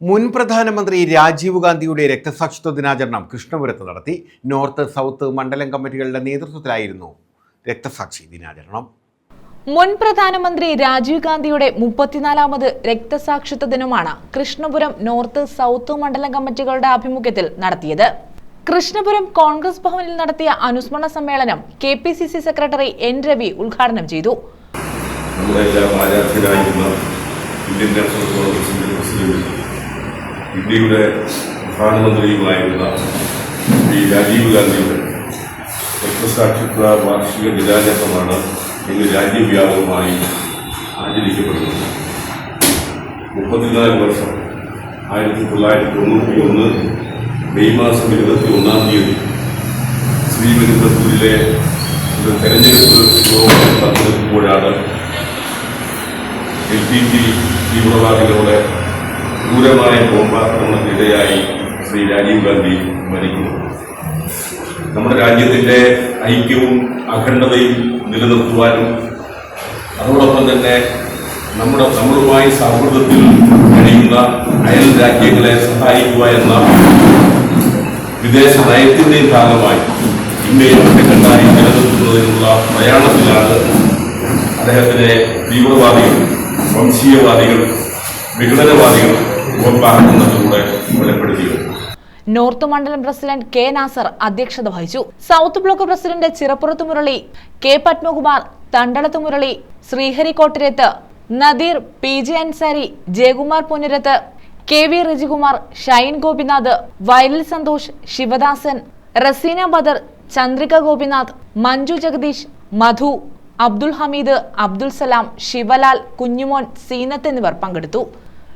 മുൻ പ്രധാനമന്ത്രി രാജീവ് ഗാന്ധിയുടെ രക്തസാക്ഷിത്വ ദിനാചരണം കൃഷ്ണപുരത്ത് നടത്തി. നോർത്ത് സൗത്ത് മണ്ഡലം കമ്മിറ്റികളുടെ നേതൃത്വത്തിലായിരുന്നു രക്തസാക്ഷി ദിനാചരണം. മുൻ പ്രധാനമന്ത്രി രാജീവ് ഗാന്ധിയുടെ മുപ്പത്തിനാലാമത് രക്തസാക്ഷിത്വ ദിനമാണ് കൃഷ്ണപുരം നോർത്ത് സൗത്ത് മണ്ഡലം കമ്മിറ്റികളുടെ ആഭിമുഖ്യത്തിൽ നടത്തിയത്. കൃഷ്ണപുരം കോൺഗ്രസ് ഭവനിൽ നടത്തിയ അനുസ്മരണ സമ്മേളനം K P C C secretary N Ravi ഉദ്ഘാടനം ചെയ്തു. ഇന്ത്യൻ നാഷണൽ കോൺഗ്രസിന്റെ പ്രസിഡന്റ് ഇന്ത്യയുടെ പ്രധാനമന്ത്രിയുമായിരുന്ന ശ്രീ രാജീവ് ഗാന്ധിയുടെ രക്തസാക്ഷിത്വ വാർഷിക ദിനാചരണമാണ് ഇന്ന് രാജ്യവ്യാപകമായി ആചരിക്കപ്പെടുന്നത്. മുപ്പത്തിനാല് വർഷം ആയിരത്തി തൊള്ളായിരത്തി തൊണ്ണൂറ്റി ഒന്ന് മെയ് മാസം ഇരുപത്തി ഒന്നാം തീയതി ശ്രീപെരുമ്പത്തൂരിലെ ഒരു തെരഞ്ഞെടുപ്പ് യോഗം പങ്കെടുക്കുമ്പോഴാണ് എൽ പി ടി തീവ്രവാദികളുടെ ക്രൂരമായ ബോംബാക്രമണത്തിനിടയായി ശ്രീ രാജീവ് ഗാന്ധി മരിക്കുന്നു. നമ്മുടെ രാജ്യത്തിന്റെ ഐക്യവും അഖണ്ഡതയും നിലനിർത്തുവാനും അതോടൊപ്പം തന്നെ നമ്മുടെ നമ്മളുമായി സൗഹൃദത്തിൽ കഴിയുന്ന അയൽ രാജ്യങ്ങളെ സഹായിക്കുക എന്ന വിദേശ നയത്തിന്റെയും ഭാഗമായി ഇന്ത്യയിൽ ഒറ്റക്കെട്ടായി നിലനിർത്തുന്നതിനുള്ള പ്രയാണത്തിലാണ് അദ്ദേഹത്തിന്റെ തീവ്രവാദികൾ വംശീയവാദികൾ വിഘടനവാദികൾ നോർത്ത് മണ്ഡലം പ്രസിഡന്റ് കെ നാസർ അധ്യക്ഷത വഹിച്ചു. South block president Chirappurath Murali K Padmakumar Thandalath Murali Sreehari Kottarath Nadeer P J Ansari Jayakumar Punarath K V Rijikumar Shine Gopinath Vayalil Santhosh Sivadasan Razeena Badr Chandrika Gopinath Manju Jagdish മധു അബ്ദുൽ ഹമീദ് അബ്ദുൽ സലാം ശിവലാൽ കുഞ്ഞുമോൻ സീനത്ത് എന്നിവർ പങ്കെടുത്തു.